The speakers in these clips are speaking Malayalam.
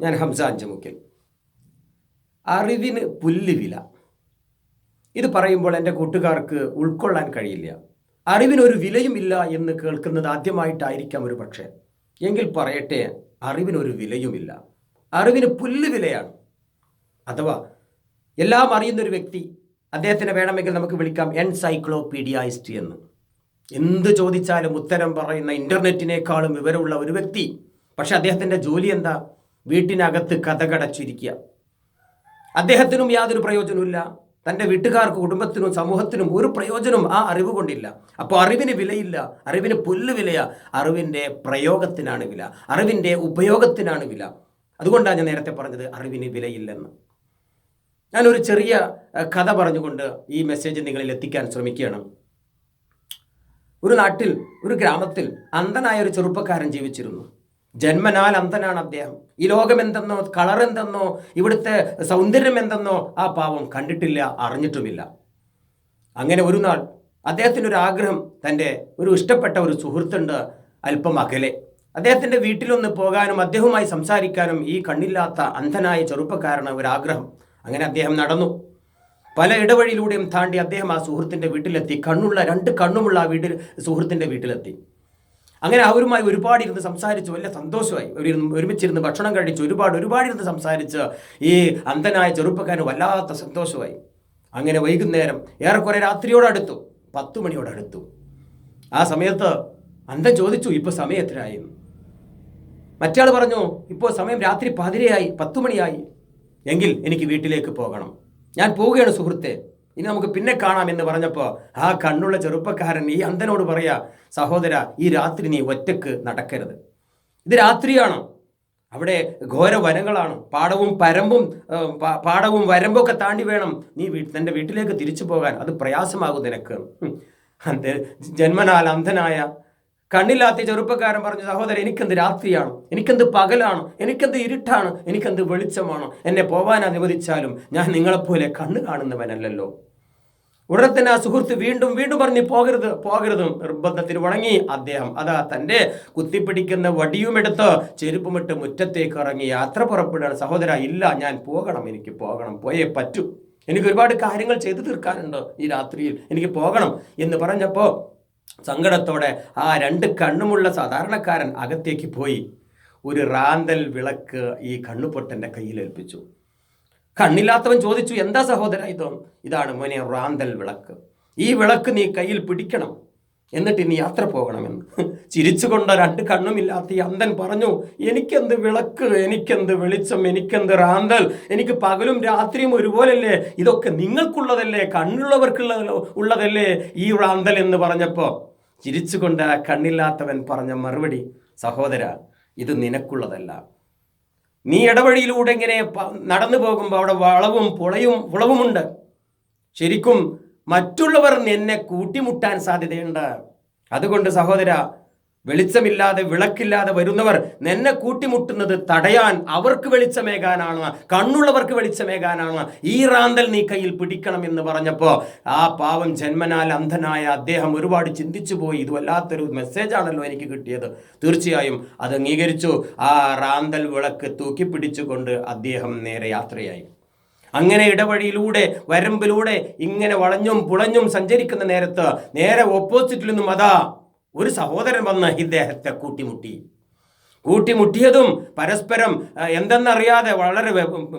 ഞാൻ ഹംസ അഞ്ചുമുക്കിൽ. അറിവിന് പുല്ല് വില. ഇത് പറയുമ്പോൾ എന്റെ കൂട്ടുകാർക്ക് ഉൾക്കൊള്ളാൻ കഴിയില്ല. അറിവിനൊരു വിലയുമില്ല എന്ന് കേൾക്കുന്നത് ആദ്യമായിട്ടായിരിക്കാം ഒരു പക്ഷേ. എങ്കിൽ പറയട്ടെ അറിവിനൊരു വിലയുമില്ല അറിവിന് പുല്ല് വിലയാണ്. അഥവാ എല്ലാം അറിയുന്നൊരു വ്യക്തി അദ്ദേഹത്തിനെ വേണമെങ്കിൽ നമുക്ക് വിളിക്കാം എൻസൈക്ലോപീഡിയായിസ്റ്റ് എന്ന്. എന്ത് ചോദിച്ചാലും ഉത്തരം പറയുന്ന ഇന്റർനെറ്റിനേക്കാളും വിവരമുള്ള ഒരു വ്യക്തി. പക്ഷെ അദ്ദേഹത്തിന്റെ ജോലി എന്താ? വീട്ടിനകത്ത് കഥകടച്ചിരിക്കുക. അദ്ദേഹത്തിനും യാതൊരു പ്രയോജനമില്ല തന്റെ വീട്ടുകാർക്ക് കുടുംബത്തിനും സമൂഹത്തിനും ഒരു പ്രയോജനം ആ അറിവ് കൊണ്ടില്ല. അപ്പോൾ അറിവിന് വിലയില്ല. അറിവിന് പുല്ല് വിലയാ. അറിവിന്റെ പ്രയോഗത്തിനാണ് വില. അറിവിന്റെ ഉപയോഗത്തിനാണ് വില. അതുകൊണ്ടാണ് ഞാൻ നേരത്തെ പറഞ്ഞത് അറിവിന് വിലയില്ലെന്ന്. ഞാനൊരു ചെറിയ കഥ പറഞ്ഞുകൊണ്ട് ഈ മെസ്സേജ് നിങ്ങളിൽ എത്തിക്കാൻ ശ്രമിക്കുകയാണ്. ഒരു നാട്ടിൽ ഒരു ഗ്രാമത്തിൽ അന്ധനായ ഒരു ചെറുപ്പക്കാരൻ ജീവിച്ചിരുന്നു. ജന്മനാൽ അന്തനാണ് അദ്ദേഹം ഈ ലോകം എന്തെന്നോ കളർ എന്തെന്നോ ഇവിടുത്തെ സൗന്ദര്യം എന്തെന്നോ ആ പാവം കണ്ടിട്ടില്ല അറിഞ്ഞിട്ടുമില്ല. അങ്ങനെ ഒരു നാൾ അദ്ദേഹത്തിന് ഒരു ആഗ്രഹം തന്റെ ഒരു ഇഷ്ടപ്പെട്ട ഒരു സുഹൃത്തുണ്ട് അല്പം അകലെ. അദ്ദേഹത്തിന്റെ വീട്ടിലൊന്ന് പോകാനും അദ്ദേഹവുമായി സംസാരിക്കാനും ഈ കണ്ണില്ലാത്ത അന്ധനായ ചെറുപ്പക്കാരന് ഒരു ആഗ്രഹം അങ്ങനെ അദ്ദേഹം നടന്നു. പല ഇടവഴിയിലൂടെയും താണ്ടി അദ്ദേഹം ആ സുഹൃത്തിന്റെ വീട്ടിലെത്തി. കണ്ണുള്ള രണ്ട് കണ്ണുമുള്ള ആ വീട്ടിൽ സുഹൃത്തിന്റെ വീട്ടിലെത്തി. അങ്ങനെ അവരുമായി ഒരുപാട് ഇരുന്ന് സംസാരിച്ചു വലിയ സന്തോഷമായി. ഒരു ഒരുമിച്ചിരുന്ന് ഭക്ഷണം കഴിച്ചു ഒരുപാട് ഒരുപാട് ഇരുന്ന് സംസാരിച്ച് ഈ അന്ധനായ ചെറുപ്പക്കാരന് വല്ലാത്ത സന്തോഷമായി. അങ്ങനെ വൈകുന്നേരം ഏറെക്കുറെ രാത്രിയോടടുത്തു പത്ത് മണിയോടടുത്തു. ആ സമയത്ത് അന്ധൻ ചോദിച്ചു ഇപ്പോൾ സമയം എത്രയായി? മറ്റയാൾ പറഞ്ഞു ഇപ്പോൾ സമയം രാത്രി പതിരയായി പത്ത് മണിയായി. എങ്കിൽ എനിക്ക് വീട്ടിലേക്ക് പോകണം. ഞാൻ പോവുകയാണ് സുഹൃത്തെ. ഇനി നമുക്ക് പിന്നെ കാണാം എന്ന് പറഞ്ഞപ്പോൾ ആ കണ്ണുള്ള ചെറുപ്പക്കാരൻ ഈ അന്ധനോട് പറയാ സഹോദര ഈ രാത്രി നീ ഒറ്റയ്ക്ക് നടക്കരുത്. ഇത് രാത്രിയാണ്. അവിടെ ഘോര വനങ്ങളാണ് പാടവും പരമ്പും പാടവും വരമ്പും പാടവും വരമ്പൊക്കെ താണ്ടി വേണം നീ തന്റെ വീട്ടിലേക്ക് തിരിച്ചു പോകാൻ. അത് പ്രയാസമാകും നിനക്ക്. അന്ത ജന്മനാൽ അന്ധനായ കണ്ണില്ലാത്ത ചെറുപ്പക്കാരൻ പറഞ്ഞു സഹോദരൻ എനിക്കെന്ത് രാത്രിയാണ്? എനിക്കെന്ത് പകലാണ്? എനിക്കെന്ത് ഇരുട്ടാണ്? എനിക്കെന്ത് വെളിച്ചമാണ്? എന്നെ പോവാൻ അനുവദിച്ചാലും ഞാൻ നിങ്ങളെപ്പോലെ കണ്ണ് കാണുന്നവനല്ലല്ലോ. ഉടനെ തന്നെ ആ സുഹൃത്ത് വീണ്ടും വീണ്ടും പറഞ്ഞ് പോകരുത് പോകരുത്. നിർബന്ധത്തിന് വണങ്ങി അദ്ദേഹം അതാ തന്റെ കുത്തിപ്പിടിക്കുന്ന വടിയുമെടുത്ത് ചെരുപ്പുമിട്ട് മുറ്റത്തേക്ക് ഇറങ്ങി യാത്ര പുറപ്പെടുകയാണ് സഹോദര ഇല്ല ഞാൻ പോകണം എനിക്ക് പോകണം പോയേ പറ്റൂ. എനിക്ക് ഒരുപാട് കാര്യങ്ങൾ ചെയ്തു തീർക്കാനുണ്ട് ഈ രാത്രിയിൽ. എനിക്ക് പോകണം എന്ന് പറഞ്ഞപ്പോൾ സങ്കടത്തോടെ ആ രണ്ട് കണ്ണുമുള്ള സാധാരണക്കാരൻ അകത്തേക്ക് പോയി. ഒരു റാന്തൽ വിളക്ക് ഈ കണ്ണുപൊട്ടന്റെ കയ്യിലേൽപ്പിച്ചു കണ്ണില്ലാത്തവൻ ചോദിച്ചു എന്താ സഹോദര ഇതോ? ഇതാണ് മോനെ റാന്തൽ വിളക്ക്. ഈ വിളക്ക് നീ കയ്യിൽ പിടിക്കണം. എന്നിട്ട് ഇനി യാത്ര പോകണമെന്ന്. ചിരിച്ചുകൊണ്ട് രണ്ട് കണ്ണുമില്ലാത്ത ഈ അന്തൻ പറഞ്ഞു എനിക്കെന്ത് വിളക്ക്? എനിക്കെന്ത് വെളിച്ചം? എനിക്കെന്ത് റാന്തൽ? എനിക്ക് പകലും രാത്രിയും ഒരുപോലല്ലേ? ഇതൊക്കെ നിങ്ങൾക്കുള്ളതല്ലേ? കണ്ണുള്ളവർക്കുള്ള ഉള്ളതല്ലേ ഈ റാന്തൽ എന്ന് പറഞ്ഞപ്പോൾ ചിരിച്ചുകൊണ്ട് കണ്ണില്ലാത്തവൻ പറഞ്ഞ മറുപടി സഹോദര ഇത് നിനക്കുള്ളതല്ല. നീ ഇടവഴിയിലൂടെ ഇങ്ങനെ നടന്നു പോകുമ്പോൾ അവിടെ വളവും പുളയും പുളവുമുണ്ട് ശരിക്കും മറ്റുള്ളവർ നിന്നെ കൂട്ടിമുട്ടാൻ സാധ്യതയുണ്ട്. അതുകൊണ്ട് സഹോദര വെളിച്ചമില്ലാതെ വിളക്കില്ലാതെ വരുന്നവർ നിന്നെ കൂട്ടിമുട്ടുന്നത് തടയാൻ അവർക്ക് വെളിച്ചമേകാനാണ് കണ്ണുള്ളവർക്ക് വെളിച്ചമേകാനാണ്. ഈ റാന്തൽ നീ കയ്യിൽ പിടിക്കണം എന്ന് പറഞ്ഞപ്പോൾ ആ പാവം ജന്മനാൽ അന്ധനായ അദ്ദേഹം ഒരുപാട് ചിന്തിച്ചു പോയി. ഇത് വല്ലാത്തൊരു മെസ്സേജാണല്ലോ എനിക്ക് കിട്ടിയത്. തീർച്ചയായും അത് അംഗീകരിച്ചു. ആ റാന്തൽ വിളക്ക് തൂക്കി പിടിച്ചുകൊണ്ട് അദ്ദേഹം നേരെ യാത്രയായി. അങ്ങനെ ഇടവഴിയിലൂടെ വരമ്പിലൂടെ ഇങ്ങനെ വളഞ്ഞും പുളഞ്ഞും സഞ്ചരിക്കുന്ന നേരത്ത് നേരെ ഓപ്പോസിറ്റിൽ നിന്നും അതാ ഒരു സഹോദരൻ വന്ന് ഇദ്ദേഹത്തെ കൂട്ടിമുട്ടി. കൂട്ടിമുട്ടിയതും പരസ്പരം എന്തെന്നറിയാതെ വളരെ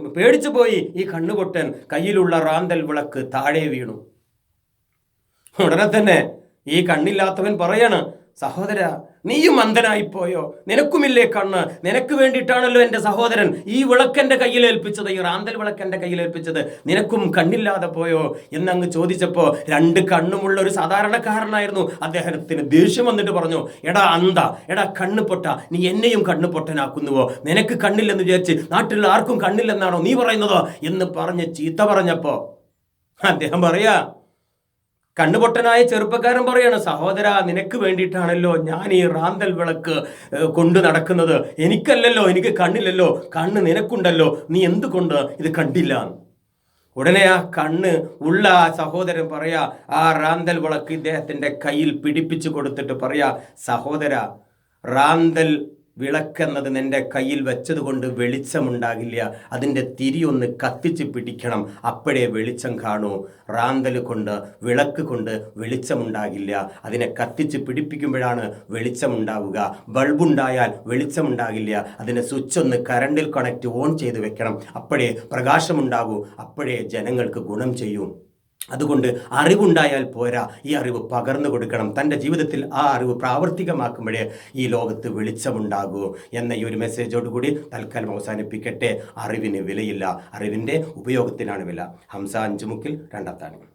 പേടിച്ചു പോയി. ഈ കണ്ണുപൊട്ടൻ കയ്യിലുള്ള റാന്തൽ വിളക്ക് താഴെ വീണു. ഉടനെ തന്നെ ഈ കണ്ണില്ലാത്തവൻ പറയാണ് സഹോദര നീയും അന്ധനായിപ്പോയോ? നിനക്കുമില്ലേ കണ്ണ്? നിനക്ക് വേണ്ടിയിട്ടാണല്ലോ എന്റെ സഹോദരൻ ഈ വിളക്കെന്റെ കയ്യിൽ ഏൽപ്പിച്ചത് ഈ റാന്തൽ വിളക്കെന്റെ കയ്യിൽ ഏൽപ്പിച്ചത്. നിനക്കും കണ്ണില്ലാതെ പോയോ? എന്നങ്ങ് ചോദിച്ചപ്പോൾ രണ്ട് കണ്ണുമുള്ള ഒരു സാധാരണക്കാരനായിരുന്നു. അദ്ദേഹത്തിന് ദേഷ്യം വന്നിട്ട് പറഞ്ഞു എടാ അന്ധ എടാ കണ്ണ് പൊട്ട നീ എന്നെയും കണ്ണ് പൊട്ടനാക്കുന്നുവോ? നിനക്ക് കണ്ണില്ലെന്ന് വിചാരിച്ച് നാട്ടിലുള്ള ആർക്കും കണ്ണില്ലെന്നാണോ നീ പറയുന്നതോ? എന്ന് പറഞ്ഞ് ചീത്ത പറഞ്ഞപ്പോൾ അദ്ദേഹം പറയാ കണ്ണുപൊട്ടനായ ചെറുപ്പക്കാരൻ പറയാണ് സഹോദര നിനക്ക് വേണ്ടിയിട്ടാണല്ലോ ഞാൻ ഈ റാന്തൽ വിളക്ക് കൊണ്ട് നടക്കുന്നത്. എനിക്കല്ലല്ലോ എനിക്ക് കണ്ണില്ലല്ലോ. കണ്ണ് നിനക്കുണ്ടല്ലോ. നീ എന്തുകൊണ്ട് ഇത് കണ്ടില്ല? ഉടനെ ആ കണ്ണ് ഉള്ള ആ സഹോദരൻ പറയാ ആ റാന്തൽ വിളക്ക് ഇദ്ദേഹത്തിന്റെ കയ്യിൽ പിടിപ്പിച്ചു കൊടുത്തിട്ട് പറയാ സഹോദര റാന്തൽ വിളക്കെന്നത് നിന്റെ കയ്യിൽ വെച്ചതുകൊണ്ട് വെളിച്ചമുണ്ടാകില്ല. അതിന്റെ തിരിയൊന്ന് കത്തിച്ച് പിടിക്കണം. അപ്പോഴേ വെളിച്ചം കാണൂ. റാന്തൽ കൊണ്ട് വിളക്ക് കൊണ്ട് വെളിച്ചമുണ്ടാകില്ല. അതിനെ കത്തിച്ച് പിടിപ്പിക്കുമ്പോഴാണ് വെളിച്ചമുണ്ടാവുക. ബൾബുണ്ടായാൽ വെളിച്ചമുണ്ടാകില്ല. അതിനെ സ്വിച്ച് ഒന്ന് കറണ്ടിൽ കണക്ട് ഓൺ ചെയ്ത് വെക്കണം. അപ്പോഴേ പ്രകാശമുണ്ടാകൂ. അപ്പോഴേ ജനങ്ങൾക്ക് ഗുണം ചെയ്യും. അതുകൊണ്ട് അറിവുണ്ടായാൽ പോരാ. ഈ അറിവ് പകർന്നു കൊടുക്കണം. തന്റെ ജീവിതത്തിൽ ആ അറിവ് പ്രാവർത്തികമാക്കുമ്പോഴേ ഈ ലോകത്ത് വെളിച്ചമുണ്ടാകൂ എന്ന ഈ ഒരു മെസ്സേജോടുകൂടി തൽക്കാലം അവസാനിപ്പിക്കട്ടെ. അറിവിന് വിലയില്ല. അറിവിന്റെ ഉപയോഗത്തിനാണ് വില. ഹംസ അഞ്ചുമുക്കിൽ രണ്ടാത്താണ്